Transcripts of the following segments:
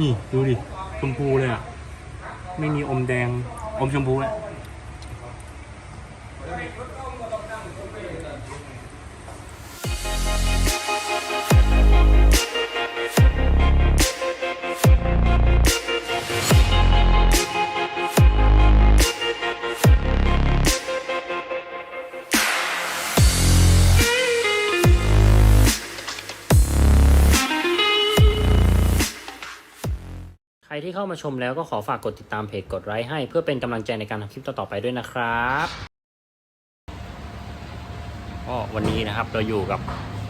นี่ดูดิชมพูเลยอะ ไม่มีอมแดง อมชมพูแหละ รที่เข้ามาชมแล้วก็ขอฝากกดติดตามเพจกดไลค์ให้ เพื่อเป็นกำลังใจในการทำคลิปต่อๆไปด้วยนะครับก็วันนี้นะครับเราอยู่กับ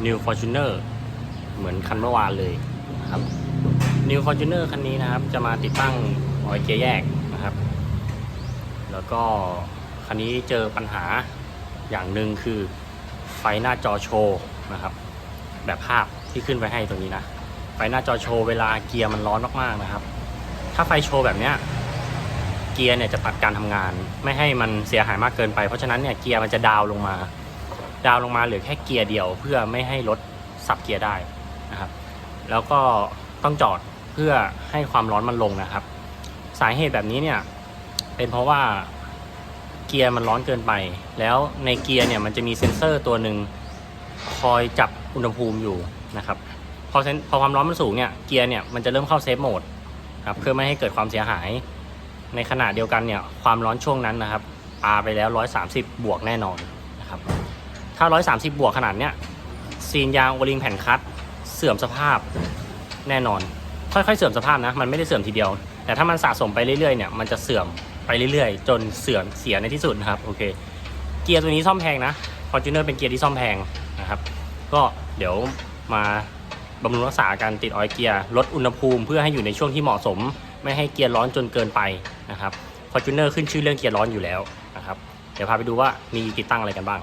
New Fortuner เหมือนคันเมื่อวานเลยนะครับ New Fortuner คันนี้นะครับ จะมาติดตั้งออยเกียร์แยกนะครับ แล้วก็คันนี้เจอปัญหาอย่างหนึ่งคือไฟหน้าจอโชว์นะครับ แบบภาพที่ขึ้นไว้ให้ตรงนี้นะ ไฟหน้าจอโชว์เวลาเกียร์มันร้อนมากๆนะครับ ถ้าไฟโชว์แบบเนี้ยเกียร์เนี่ยจะตัดการทำงาน ไม่ให้มันเสียหายมากเกินไป เพราะฉะนั้นเนี่ยเกียร์มันจะดาวลงมา ดาวลงมาเหลือแค่เกียร์เดียว เพื่อไม่ให้รถสับเกียร์ได้นะครับ แล้วก็ต้องจอดเพื่อให้ความร้อนมันลงนะครับ สาเหตุแบบนี้เนี่ยเป็นเพราะว่าเกียร์มันร้อนเกินไป แล้วในเกียร์เนี่ยมันจะมีเซ็นเซอร์ตัวหนึ่งคอยจับอุณหภูมิอยู่นะครับพอเซนพอความร้อนมันสูงเนี่ยเกียร์เนี่ยมันจะเริ่มเข้าเซฟโหมด ครับเพื่อไม่ให้เกิดความเสียหาย ในขณะเดียวกันเนี่ยความร้อนช่วงนั้นนะครับปาไปแล้ว 130 บวกแน่นอนนะครับถ้า 130 บวกขนาดเนี้ยซีนยางโอลิงแผ่นคัตเสื่อมสภาพแน่นอน ค่อยๆเสื่อมสภาพนะมันไม่ได้เสื่อมทีเดียว แต่ถ้ามันสะสมไปเรื่อยๆเนี่ยมันจะเสื่อมไปเรื่อยๆ จนเสื่อมเสียในที่สุดนะครับโอเคเกียร์ตัวนี้ซ่อมแพงนะ Fortuner เป็นเกียร์ที่ซ่อมแพงนะครับ ก็เดี๋ยวมา บำรุงรักษาการติดออยล์เกียร์ ลดอุณหภูมิเพื่อให้อยู่ในช่วงที่เหมาะสม ไม่ให้เกียร์ร้อนจนเกินไปนะครับ Fortuner ขึ้นชื่อเรื่องเกียร์ร้อนอยู่แล้วนะครับ เดี๋ยวพาไปดูว่ามีติดตั้งอะไรกันบ้าง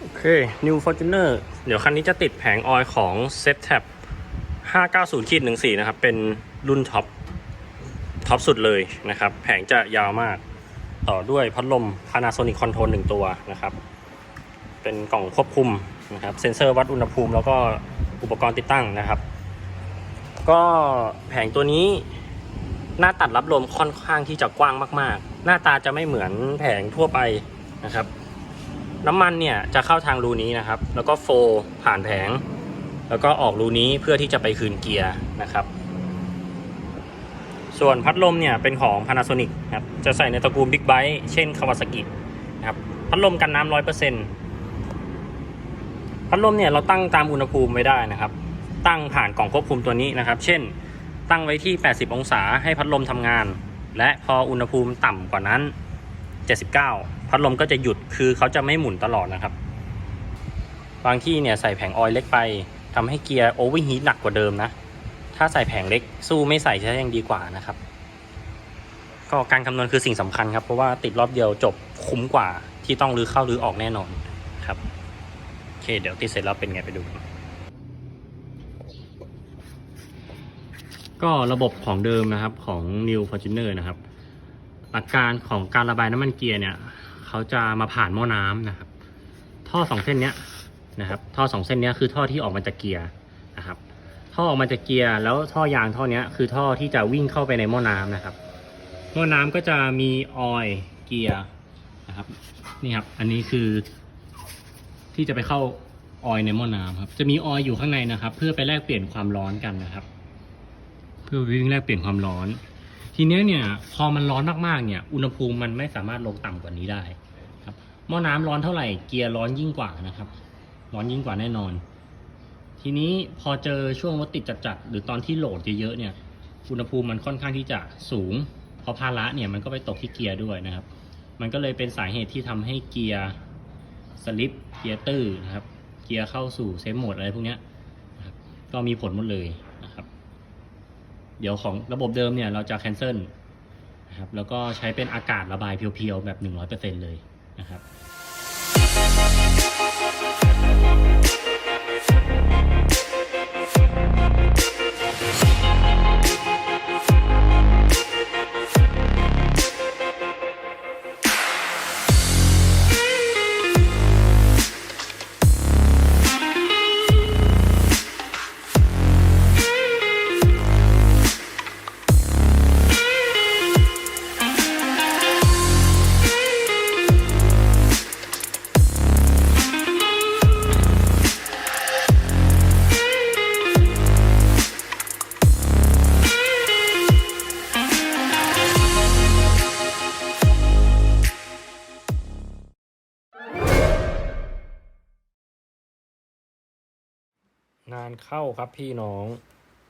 โอเค New Fortuner เดี๋ยวคันนี้จะติดแผงออยล์ของ z t a p 590ขีด14 นะครับ เป็นรุ่นท็อปท็อปสุดเลยนะครับ แผงจะยาวมาก ต่อด้วยพัดลม Panasonic Control 1 ตัวนะครับ เป็นกล่องควบคุม นะครับเซ็นเซอร์วัดอุณหภูมิ แล้วก็อุปกรณ์ติดตั้งนะครับ ก็แผงตัวนี้หน้าตัดรับลมค่อนข้างที่จะกว้างมาก ๆ หน้าตาจะไม่เหมือนแผงทั่วไปนะครับ น้ำมันเนี่ยจะเข้าทางรูนี้นะครับ แล้วก็โฟลผ่านแผง แล้วก็ออกรูนี้เพื่อที่จะไปคืนเกียร์นะครับ ส่วนพัดลมเนี่ยเป็นของ Panasonic ครับจะใส่ในตระกูล Big Bite เช่น Kawasaki นะครับพัดลมกันน้ำร้อยเปอร์เซ็นต์ พัดลมเนี่ยเราตั้งตามอุณหภูมิไว้ได้นะครับ ตั้งผ่านกล่องควบคุมตัวนี้นะครับ เช่น ตั้งไว้ที่ 80 องศาให้พัดลมทำงาน และพออุณหภูมิต่ำกว่านั้น 79 พัดลมก็จะหยุดคือเขาจะไม่หมุนตลอดนะครับ บางที่เนี่ยใส่แผงออยล์เล็กไปทำให้เกียร์โอเวอร์ฮีทหนักกว่าเดิมนะ ถ้าใส่แผงเล็กสู้ไม่ใส่จะยังดีกว่านะครับ ก็การคำนวณคือสิ่งสำคัญครับ เพราะว่าติดรอบเดียวจบคุ้มกว่าที่ต้องรื้อเข้ารื้อออกแน่นอน โอเคเดี๋ยวติดเสร็จแล้วเป็นไงไปดู ก็ระบบของเดิมนะครับของ New Fortuner นะครับ หลักการของการระบายน้ำมันเกียร์เนี่ยเขาจะมาผ่านหม้อน้ำนะครับ ท่อสองเส้นเนี้ยนะครับท่อสองเส้นเนี้ยคือท่อที่ออกมาจากเกียร์นะครับ ท่อออกมาจากเกียร์แล้วท่อยางท่อเนี้ยคือท่อที่จะวิ่งเข้าไปในหม้อน้ำนะครับหม้อน้ำก็จะมีออยล์เกียร์นะครับนี่ครับ อันนี้คือ ที่จะไปเข้าออยในหม้อน้ำครับ จะมีออยอยู่ข้างในนะครับ เพื่อไปแลกเปลี่ยนความร้อนกันนะครับ เพื่อวิ่งแลกเปลี่ยนความร้อน ทีเนี้ยเนี่ย พอมันร้อนมากๆเนี่ยอุณหภูมิมันไม่สามารถลงต่ำกว่านี้ได้ครับหม้อน้ำร้อนเท่าไหร่เกียร์ร้อนยิ่งกว่านะครับ ร้อนยิ่งกว่าแน่นอน ทีนี้พอเจอช่วงรถติดจัดๆหรือตอนที่โหลดเยอะๆเนี่ยอุณหภูมิมันค่อนข้างที่จะสูงเพราะภาระเนี่ยมันก็ไปตกที่เกียร์ด้วยนะครับ มันก็เลยเป็นสาเหตุที่ทำให้เกียร์ สลิปเกียร์ตื้อนะครับ เกียร์เข้าสู่เซฟโหมดอะไรพวกนี้นะครับก็มีผลหมดเลยนะครับ เดี๋ยวของระบบเดิมเนี่ยเราจะแคนเซิลนะครับแล้วก็ใช้เป็นอากาศระบายเพียวๆแบบ 100%เลยนะครับ งานเข้าครับพี่น้อง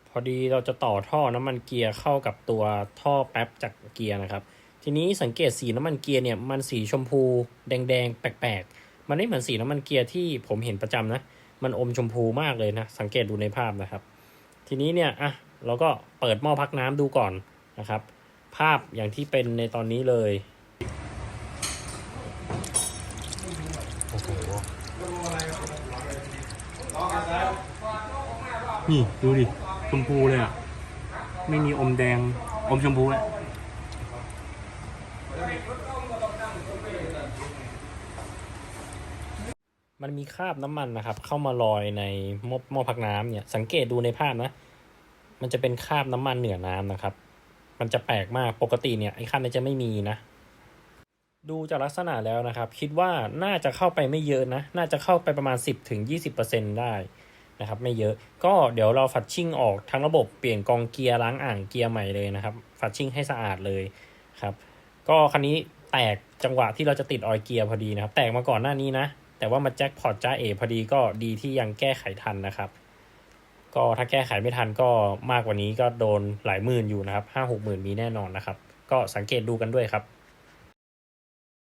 พอดีเราจะต่อท่อน้ำมันเกียร์เข้ากับตัวท่อแป๊บจากเกียร์นะครับ ทีนี้สังเกตสีน้ำมันเกียร์เนี่ยมันสีชมพูแดงๆแปลกๆ มันไม่เหมือนสีน้ำมันเกียร์ที่ผมเห็นประจำนะ มันอมชมพูมากเลยนะ สังเกตดูในภาพนะครับ ทีนี้เนี่ยอะเราก็เปิดหม้อพักน้ำดูก่อนนะครับ ภาพอย่างที่เป็นในตอนนี้เลยโอ้โห นี่ดูดิชมพูเลยอะ ไม่มีอมแดง อมชมพูอะมันมีคราบน้ำมันนะครับ เข้ามาลอยในหม้อหม้อพักน้ำเนี่ย สังเกตดูในภาพนะ มันจะเป็นคราบน้ำมันเหนือน้ำนะครับ มันจะแปลกมากปกติเนี่ยไอ้คราบนี้จะไม่มีนะ ดูจากลักษณะแล้วนะครับ คิดว่าน่าจะเข้าไปไม่เยอะนะ น่าจะเข้าไปประมาณ 10-20%ถึง20%ได้ นะครับไม่เยอะก็เดี๋ยวเราฝัดชิ่งออกทั้งระบบเปลี่ยนกองเกียร์ล้างอ่างเกียร์ใหม่เลยนะครับฝัดชิ่งให้สะอาดเลยครับก็คันนี้แตกจังหวะที่เราจะติดออยเกียร์พอดีนะครับ แตกมาก่อนหน้านี้นะ แต่ว่ามาแจ็คพอตจ้าเอพอดีก็ดีที่ยังแก้ไขทันนะครับ ก็ถ้าแก้ไขไม่ทันก็มากกว่านี้ก็โดนหลายหมื่นอยู่นะครับห้าหกหมื่นมีแน่นอนนะครับ ก็สังเกตดูกันด้วยครับ